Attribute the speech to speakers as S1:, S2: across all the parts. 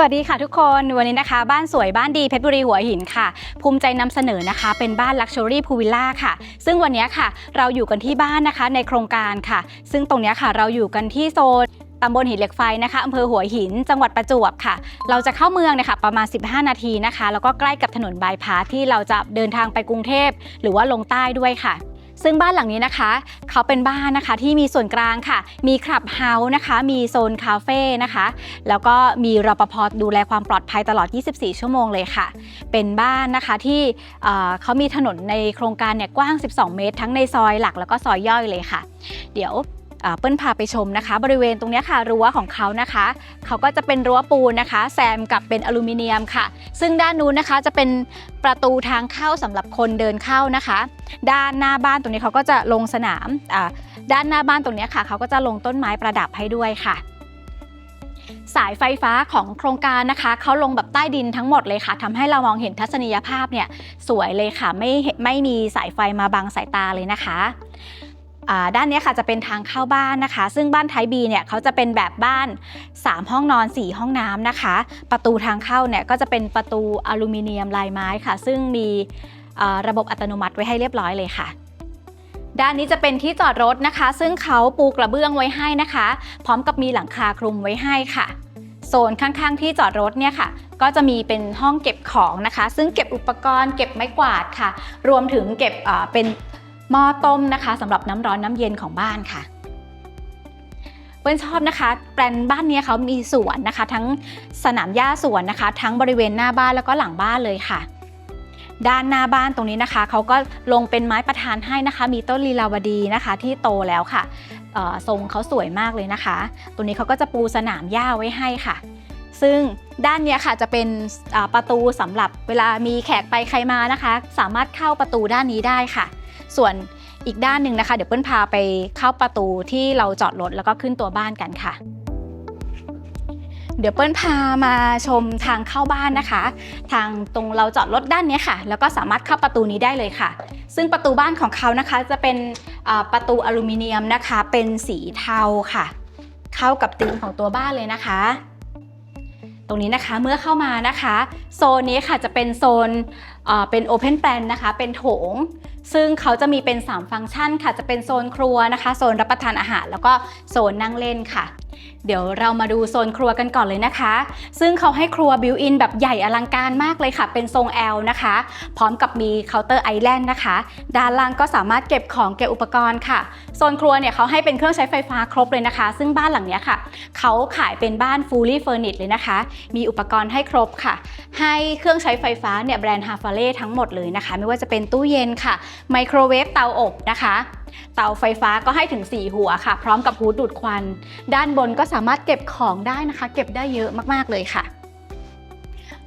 S1: สวัสดีค่ะทุกคนวันนี้นะคะ บ้านสวยบ้านดีเพชรบุรีหัวหินค่ะ ภูมิใจนำเสนอนะคะ เป็นบ้านลักชัวรี่พูวิลล่าค่ะ ซึ่งวันนี้ค่ะ เราอยู่กันที่บ้านนะคะในโครงการค่ะ ซึ่งตรงนี้ค่ะเราอยู่กันที่โซนตำบลหินเหล็กไฟนะคะอำเภอหัวหิน จังหวัดประจวบค่ะ เราจะเข้าเมืองนยคะประมาณ 15 นาทีนะคะ แล้วก็ใกล้กับถนนบายพาสที่เราจะเดินทางไปกรุงเทพ หรือว่าลงใต้ด้วยค่ะ ซึ่งบ้านหลังนี้นะคะ เขาเป็นบ้านนะคะที่มีส่วนกลางค่ะ มีคลับเฮาส์นะคะ มีโซนคาเฟ่นะคะ แล้วก็มีรปภดูแลความปลอดภัยตลอด 24 ชั่วโมงเลยค่ะ เป็นบ้านนะคะที่เเขามีถนนในโครงการเนี่ยกว้าง 12 เมตร ทั้งในซอยหลักแล้วก็ซอยย่อยเลยค่ะ เดี๋ยว เปิ้ลพาไปชมนะคะ บริเวณตรงนี้ค่ะรั้วของเขานะคะ เขาก็จะเป็นรั้วปูนนะคะ แซมกับเป็นอลูมิเนียมค่ะ ซึ่งด้านนู้นนะคะจะเป็นประตูทางเข้าสำหรับคนเดินเข้านะคะ ด้านหน้าบ้านตรงนี้เขาก็จะลงสนามด้านหน้าบ้านตรงนี้ค่ะ เขาก็จะลงต้นไม้ประดับให้ด้วยค่ะสายไฟฟ้าของโครงการนะคะเขาลงแบบใต้ดินทั้งหมดเลยค่ะทำให้เรามองเห็นทัศนียภาพเนี่ยสวยเลยค่ะ ไม่ไม่มีสายไฟมาบังสายตาเลยนะคะ ด้านนี้ค่ะจะเป็นทางเข้าบ้านนะคะ ซึ่งบ้านไทยบีเนี่ยเขาจะเป็นแบบบ้าน 3 ห้องนอน 4 ห้องน้ำนะคะ ประตูทางเข้าเนี่ยก็จะเป็นประตูอลูมิเนียมลายไม้ค่ะ ซึ่งมีระบบอัตโนมัติไว้ให้เรียบร้อยเลยค่ะด้านนี้จะเป็นที่จอดรถนะคะ ซึ่งเขาปูกระเบื้องไว้ให้นะคะ พร้อมกับมีหลังคาคลุมไว้ให้ค่ะ โซนข้างๆที่จอดรถเนี่ยค่ะ ก็จะมีเป็นห้องเก็บของนะคะ ซึ่งเก็บอุปกรณ์ เก็บไม้กวาดค่ะ รวมถึงเก็บเป็น หม้อต้มนะคะสำหรับน้ำร้อนน้ำเย็นของบ้านค่ะเปิ้ลชอบนะคะแปลนบ้านนี้เขามีสวนนะคะ ทั้งสนามหญ้าสวนนะคะ ทั้งบริเวณหน้าบ้านแล้วก็หลังบ้านเลยค่ะ ด้านหน้าบ้านตรงนี้นะคะเขาก็ลงเป็นไม้ประทานให้นะคะ มีต้นลีลาวดีนะคะที่โตแล้วค่ะทรงเขาสวยมากเลยนะคะ ตัวนี้เขาก็จะปูสนามหญ้าไว้ให้ค่ะ ซึ่งด้านนี้ค่ะจะเป็นประตูสำหรับเวลามีแขกไปใครมานะคะ สามารถเข้าประตูด้านนี้ได้ค่ะ ส่วนอีกด้านหนึ่งนะคะ เดี๋ยวเปิ้ลพาไปเข้าประตูที่เราจอดรถแล้วก็ขึ้นตัวบ้านกันค่ะ เดี๋ยวเปิ้ลพามาชมทางเข้าบ้านนะคะ ทางตรงเราจอดรถด้านนี้ค่ะ แล้วก็สามารถเข้าประตูนี้ได้เลยค่ะ ซึ่งประตูบ้านของเขานะคะ จะเป็นประตูอลูมิเนียมนะคะ เป็นสีเทาค่ะ เข้ากับธีมของตัวบ้านเลยนะคะตรงนี้นะคะเมื่อเข้ามานะคะ โซนนี้ค่ะจะเป็นโซน เป็น Open Plan นะคะ เป็นโถง ซึ่งเขาจะมีเป็น 3 ฟังก์ชันค่ะ จะเป็นโซนครัวนะคะ โซนรับประทานอาหาร แล้วก็โซนนั่งเล่นค่ะ เดี๋ยวเรามาดูโซนครัวกันก่อนเลยนะคะ ซึ่งเขาให้ครัวบิวอินแบบใหญ่อลังการมากเลยค่ะ เป็นทรง L นะคะ พร้อมกับมีเคาน์เตอร์ไอแลนด์นะคะ ด้านล่างก็สามารถเก็บของเก็บอุปกรณ์ค่ะ โซนครัวเนี่ยเขาให้เป็นเครื่องใช้ไฟฟ้าครบเลยนะคะ ซึ่งบ้านหลังเนี้ยค่ะ เขาขายเป็นบ้าน fully furnished เลยนะคะ มีอุปกรณ์ให้ครบค่ะ ให้เครื่องใช้ไฟฟ้าเนี่ยแบรนด์ฮาฟาเล่ทั้งหมดเลยนะคะ ไม่ว่าจะเป็นตู้เย็นค่ะ ไมโครเวฟเตาอบนะคะ เตาไฟฟ้าก็ให้ถึง 4 หัวค่ะ พร้อมกับฮูดดูดควัน ด้านบนก็สามารถเก็บของได้นะคะ เก็บได้เยอะมากๆเลยค่ะ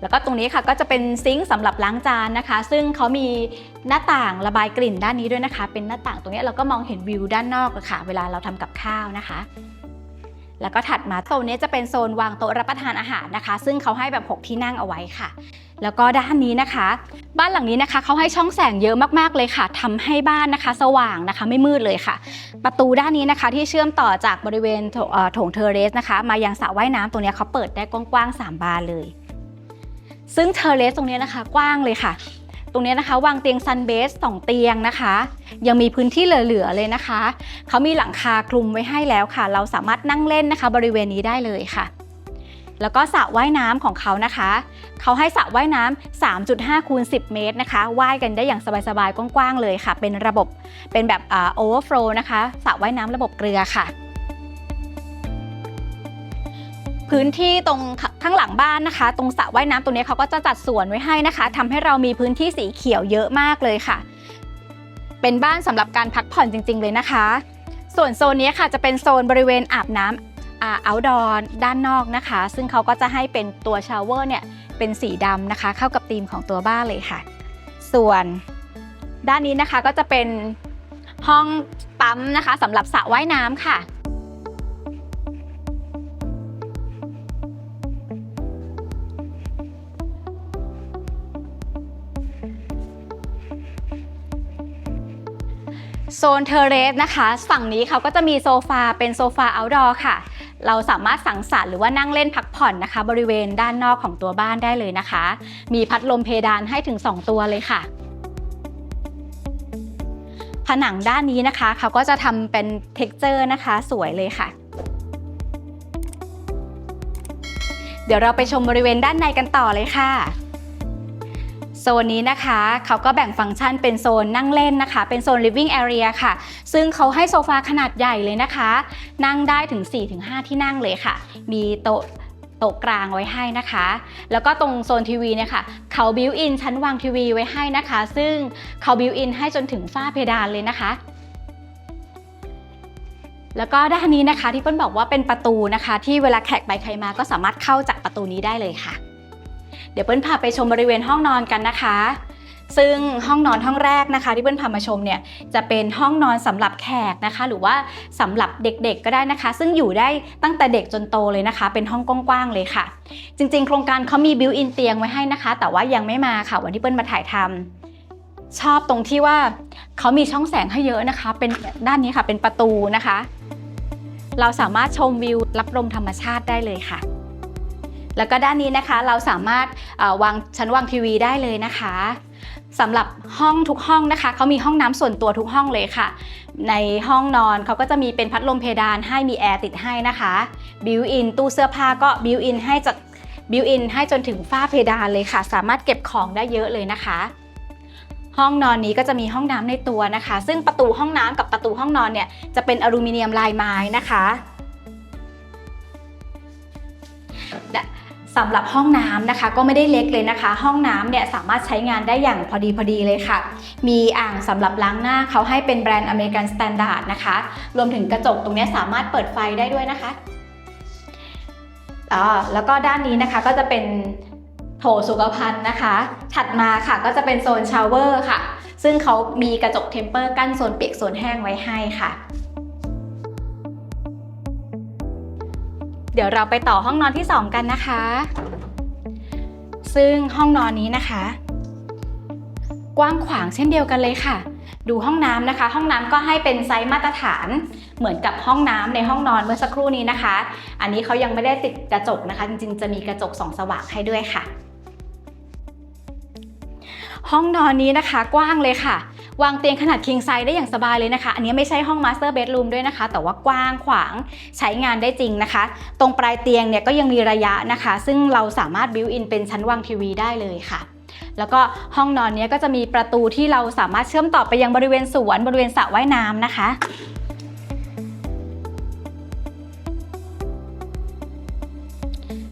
S1: แล้วก็ตรงนี้ค่ะก็จะเป็นซิงค์สำหรับล้างจานนะคะ ซึ่งเขามีหน้าต่างระบายกลิ่นด้านนี้ด้วยนะคะ เป็นหน้าต่างตรงนี้เราก็มองเห็นวิวด้านนอกเลยค่ะ เวลาเราทำกับข้าวนะคะแล้วก็ถัดมาโซนนี้จะเป็นโซนวางโต๊ะรับประทานอาหารนะคะ ซึ่งเขาให้แบบ 6 ที่นั่งเอาไว้ค่ะ แล้วก็ด้านนี้นะคะ บ้านหลังนี้นะคะเขาให้ช่องแสงเยอะมากๆเลยค่ะทำให้บ้านนะคะ สว่างนะคะไม่มืดเลยค่ะ ประตูด้านนี้นะคะ ที่เชื่อมต่อจากบริเวณโถงเทอร์เรสนะคะ มายังสระว่ายน้ำตรงนี้เขาเปิดได้กว้างๆ3บานเลย ซึ่งเทอร์เรสตรงนี้นะคะ กว้างเลยค่ะ ตรงนี้นะคะ วางเตียงซันเบสสองเตียงนะคะ ยังมีพื้นที่เหลือๆเลยนะคะเขามีหลังคาคลุมไว้ให้แล้วค่ะ เราสามารถนั่งเล่นนะคะ บริเวณนี้ได้เลยค่ะ แล้วก็สระว่ายน้ำของเขานะคะ เขาให้สระว่ายน้ำ3.5คูณ10 เมตรนะคะว่ายกันได้อย่างสบายๆกว้างๆเลยค่ะ เป็นระบบเป็นแบบอ่า overflow นะคะสระว่ายน้ำระบบเกลือค่ะพื้นที่ตรงข้างหลังบ้านนะคะ ตรงสระว่ายน้ำตรงนี้เขาก็จะจัดสวนไว้ให้นะคะทำให้เรามีพื้นที่สีเขียวเยอะมากเลยค่ะ เป็นบ้านสำหรับการพักผ่อนจริง ๆ เลยนะคะ ส่วนโซนนี้ค่ะจะเป็นโซนบริเวณอาบน้ำอ่า outdoor ด้านนอกนะคะ ซึ่งเขาก็จะให้เป็นตัวชาวเวอร์เนี่ยเป็นสีดำนะคะ เข้ากับธีมของตัวบ้านเลยค่ะ ส่วนด้านนี้นะคะก็จะเป็นห้องปั๊มนะคะสำหรับสระว่ายน้ำค่ะ โซนเทเรสนะคะ ฝั่งนี้เขาก็จะมีโซฟาเป็นโซฟา outdoor ค่ะ เราสามารถสังสรรค์หรือว่านั่งเล่นพักผ่อนนะคะ บริเวณด้านนอกของตัวบ้านได้เลยนะคะ มีพัดลมเพดานให้ถึง 2 ตัวเลยค่ะ ผนังด้านนี้นะคะเขาก็จะทำเป็นเท็กเจอร์นะคะ สวยเลยค่ะ เดี๋ยวเราไปชมบริเวณด้านในกันต่อเลยค่ะ โซนนี้นะคะเขาก็แบ่งฟังก์ชันเป็นโซนนั่งเล่นนะคะ เป็นโซน living area ค่ะ ซึ่งเขาให้โซฟาขนาดใหญ่เลยนะคะ นั่งได้ถึง 4-5 ที่นั่งเลยค่ะ มีโต๊ะโต๊ะกลางไว้ให้นะคะ แล้วก็ตรงโซนทีวีเนี่ยค่ะ เขาบิวอินชั้นวางทีวีไว้ให้นะคะ ซึ่งเขาบิวอินให้จนถึงฝ้าเพดานเลยนะคะแล้วก็ด้านนี้นะคะที่เปิ้ลบอกว่าเป็นประตูนะคะ ที่เวลาแขกไปใครมาก็สามารถเข้าจากประตูนี้ได้เลยค่ะ เดี๋ยวเปิ้ลพาไปชมบริเวณห้องนอนกันนะคะ ซึ่งห้องนอนห้องแรกนะคะ ที่เปิ้ลพามาชมเนี่ยจะเป็นห้องนอนสำหรับแขกนะคะ หรือว่าสำหรับเด็กๆก็ได้นะคะ ซึ่งอยู่ได้ตั้งแต่เด็กจนโตเลยนะคะ เป็นห้องกว้างๆเลยค่ะ จริง ๆ โครงการเขามีบิวอินเตียงไว้ให้นะคะ แต่ว่ายังไม่มาค่ะวันที่เปิ้ลมาถ่ายทำชอบตรงที่ว่าเขามีช่องแสงให้เยอะนะคะ เป็นด้านนี้ค่ะเป็นประตูนะคะ เราสามารถชมวิวรับลมธรรมชาติได้เลยค่ะ แล้วก็ด้านนี้นะคะเราสามารถวางชั้นวางทีวีได้เลยนะคะสำหรับห้องทุกห้องนะคะเขามีห้องน้ำส่วนตัวทุกห้องเลยค่ะ ในห้องนอนเขาก็จะมีเป็นพัดลมเพดานให้มีแอร์ติดให้นะคะบิวอินตู้เสื้อผ้าก็บิวอินให้จากบิวอินให้จนถึงฝ้าเพดานเลยค่ะ สามารถเก็บของได้เยอะเลยนะคะ ห้องนอนนี้ก็จะมีห้องน้ำในตัวนะคะ ซึ่งประตูห้องน้ำกับประตูห้องนอนเนี่ยจะเป็นอลูมิเนียมลายไม้นะคะและ สำหรับห้องน้ำนะคะก็ไม่ได้เล็กเลยนะคะ ห้องน้ำเนี่ยสามารถใช้งานได้อย่างพอดีพอดีเลยค่ะ มีอ่างสำหรับล้างหน้าเขาให้เป็นแบรนด์อเมริกันสแตนดาร์ดนะคะ รวมถึงกระจกตรงนี้สามารถเปิดไฟได้ด้วยนะคะอ่าแล้วก็ด้านนี้นะคะก็จะเป็นโถสุขภัณฑ์นะคะ ถัดมาค่ะก็จะเป็นโซนชาวเวอร์ค่ะ ซึ่งเขามีกระจกเทมเปอร์กั้นโซนเปียกโซนแห้งไว้ให้ค่ะ ดี๋ยวเราไปต่อห้องนอนที่ 2 กันนะคะ ซึ่งห้องนอนนี้นะคะ กว้างขวางเช่นเดียวกันเลยค่ะ ดูห้องน้ำนะคะ ห้องน้ำก็ให้เป็นไซส์มาตรฐาน เหมือนกับห้องน้ำในห้องนอนเมื่อสักครู่นี้นะคะ อันนี้เขายังไม่ได้ติดกระจกนะคะ จริงๆ จะมีกระจกส่องสว่างให้ด้วยค่ะ ห้องนอนนี้นะคะกว้างเลยค่ะ วางเตียงขนาด king size ได้อย่างสบายเลยนะคะ อันนี้ไม่ใช่ห้อง master bedroom ด้วยนะคะ แต่ว่ากว้างขวางใช้งานได้จริงนะคะ ตรงปลายเตียงเนี่ยก็ยังมีระยะนะคะ ซึ่งเราสามารถ built in เป็นชั้นวางทีวีได้เลยค่ะแล้วก็ห้องนอนนี้ก็จะมีประตูที่เราสามารถเชื่อมต่อไปยังบริเวณสวนบริเวณสระว่ายน้ำนะคะ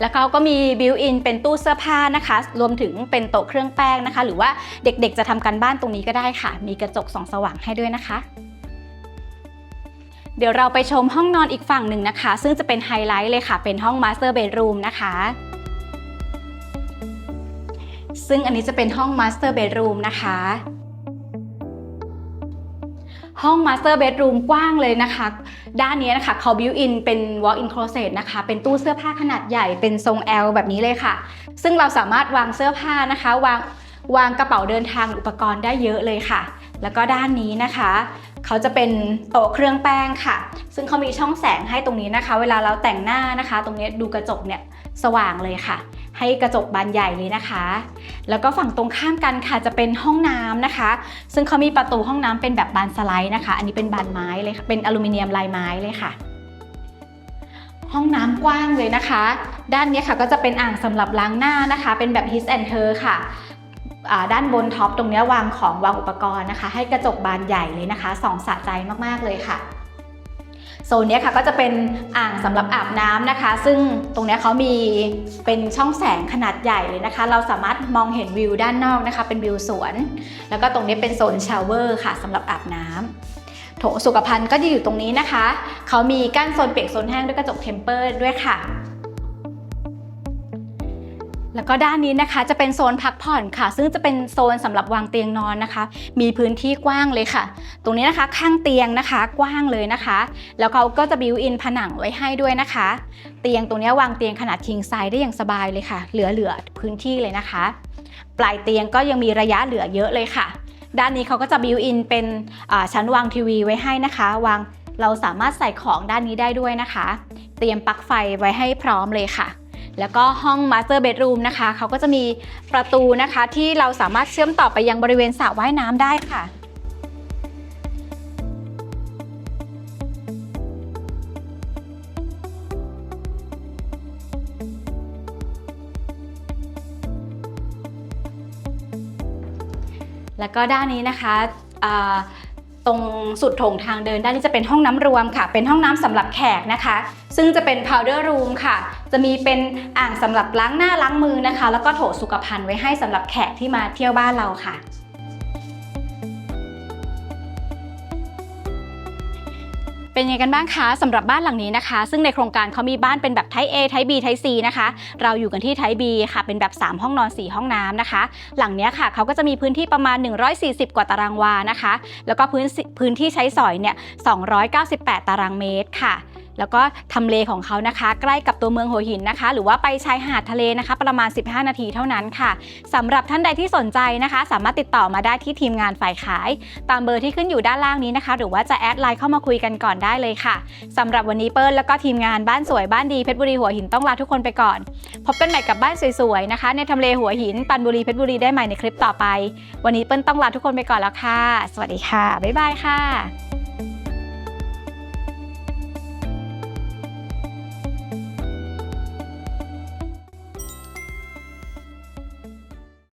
S1: แล้วเขาก็มีบิวอินเป็นตู้เสื้อผ้านะคะ รวมถึงเป็นโต๊ะเครื่องแป้งนะคะ หรือว่าเด็กๆจะทำการบ้านตรงนี้ก็ได้ค่ะ มีกระจกส่องสว่างให้ด้วยนะคะเดี๋ยวเราไปชมห้องนอนอีกฝั่งหนึ่งนะคะ ซึ่งจะเป็นไฮไลท์เลยค่ะ เป็นห้องมาสเตอร์เบดรูมนะคะ ซึ่งอันนี้จะเป็นห้องมาสเตอร์เบดรูมนะคะ ห้อง Master Bedroom กว้างเลยนะคะ ด้านนี้นะคะเขา built in เป็น walk-in closet นะคะ เป็นตู้เสื้อผ้าขนาดใหญ่เป็นทรง L แบบนี้เลยค่ะ ซึ่งเราสามารถวางเสื้อผ้านะคะ วางวางกระเป๋าเดินทางอุปกรณ์ได้เยอะเลยค่ะ แล้วก็ด้านนี้นะคะ เขาจะเป็นโต๊ะเครื่องแป้งค่ะ ซึ่งเขามีช่องแสงให้ตรงนี้นะคะ เวลาเราแต่งหน้านะคะ ตรงนี้ดูกระจกเนี่ยสว่างเลยค่ะ ให้กระจกบานใหญ่เลยนะคะ แล้วก็ฝั่งตรงข้ามกันค่ะจะเป็นห้องน้ำนะคะ ซึ่งเขามีประตูห้องน้ำเป็นแบบบานสไลด์นะคะ อันนี้เป็นบานไม้เลยเป็นอลูมิเนียมลายไม้เลยค่ะ ห้องน้ำกว้างเลยนะคะ ด้านนี้ค่ะก็จะเป็นอ่างสำหรับล้างหน้านะคะ เป็นแบบ his and her ค่ะด้านบนท็อปตรงนี้วางของวางอุปกรณ์นะคะ ให้กระจกบานใหญ่เลยนะคะสองสะใจมากๆเลยค่ะ โซนนี้ค่ะก็จะเป็นอ่างสำหรับอาบน้ำนะคะ ซึ่งตรงนี้เขามีเป็นช่องแสงขนาดใหญ่เลยนะคะ เราสามารถมองเห็นวิวด้านนอกนะคะ เป็นวิวสวน แล้วก็ตรงนี้เป็นโซนชาวเวอร์ค่ะสำหรับอาบน้ำโถสุขภัณฑ์ก็จะอยู่ตรงนี้นะคะ เขามีกั้นโซนเปียกโซนแห้งด้วยกระจกเทมเปอร์ด้วยค่ะ แล้วก็ด้านนี้นะคะจะเป็นโซนพักผ่อนค่ะ ซึ่งจะเป็นโซนสำหรับวางเตียงนอนนะคะ มีพื้นที่กว้างเลยค่ะ ตรงนี้นะคะข้างเตียงนะคะกว้างเลยนะคะ แล้วเขาก็จะบิวอินผนังไว้ให้ด้วยนะคะ เตียงตรงนี้วางเตียงขนาด king size ได้อย่างสบายเลยค่ะ เหลือเหลือพื้นที่เลยนะคะ ปลายเตียงก็ยังมีระยะเหลือเยอะเลยค่ะ ด้านนี้เขาก็จะบิวอินเป็นชั้นวางทีวีไว้ให้นะคะ วางเราสามารถใส่ของด้านนี้ได้ด้วยนะคะ เตรียมปลั๊กไฟไว้ให้พร้อมเลยค่ะ แล้วก็ห้อง Master Bedroom นะคะเขาก็จะมีประตูนะคะที่เราสามารถเชื่อมต่อไปยังบริเวณสระว่ายน้ำได้ค่ะแล้วก็ด้านนี้นะคะตรงสุดโถงทางเดินด้านนี้จะเป็นห้องน้ำรวมค่ะ เป็นห้องน้ำสำหรับแขกนะคะ ซึ่งจะเป็น powder room ค่ะ จะมีเป็นอ่างสำหรับล้างหน้าล้างมือนะคะ แล้วก็โถสุขภัณฑ์ไว้ให้สำหรับแขกที่มาเที่ยวบ้านเราค่ะเป็นยังไงกันบ้างคะสำหรับบ้านหลังนี้นะคะ ซึ่งในโครงการเขามีบ้านเป็นแบบ Type A Type B Type C นะคะ เราอยู่กันที่ Type B ค่ะ เป็นแบบ 3 ห้องนอน 4 ห้องน้ำนะคะ หลังเนี้ยค่ะเขาก็จะมีพื้นที่ประมาณ 140 กว่าตารางวานะคะ แล้วก็พื้นพื้นที่ใช้สอยเนี่ย298 ตารางเมตรค่ะ แล้วก็ทำเลของเขานะคะ ใกล้กับตัวเมืองหัวหินนะคะ หรือว่าไปชายหาดทะเลนะคะ ประมาณ 15 นาทีเท่านั้นค่ะสำหรับท่านใดที่สนใจนะคะ สามารถติดต่อมาได้ที่ทีมงานฝ่ายขาย ตามเบอร์ที่ขึ้นอยู่ด้านล่างนี้นะคะ หรือว่าจะแอดไลน์เข้ามาคุยกันก่อนได้เลยค่ะสำหรับวันนี้เปิ้ลแล้วก็ทีมงานบ้านสวยบ้านดีเพชรบุรีหัวหินต้องลาทุกคนไปก่อน พบกันใหม่กับบ้านสวยๆนะคะ ในทำเลหัวหินปันบุรีเพชรบุรีได้ใหม่ในคลิปต่อไป วันนี้เปิ้ลต้องลาทุกคนไปก่อนแล้วค่ะ สวัสดีค่ะบ๊ายบายค่ะ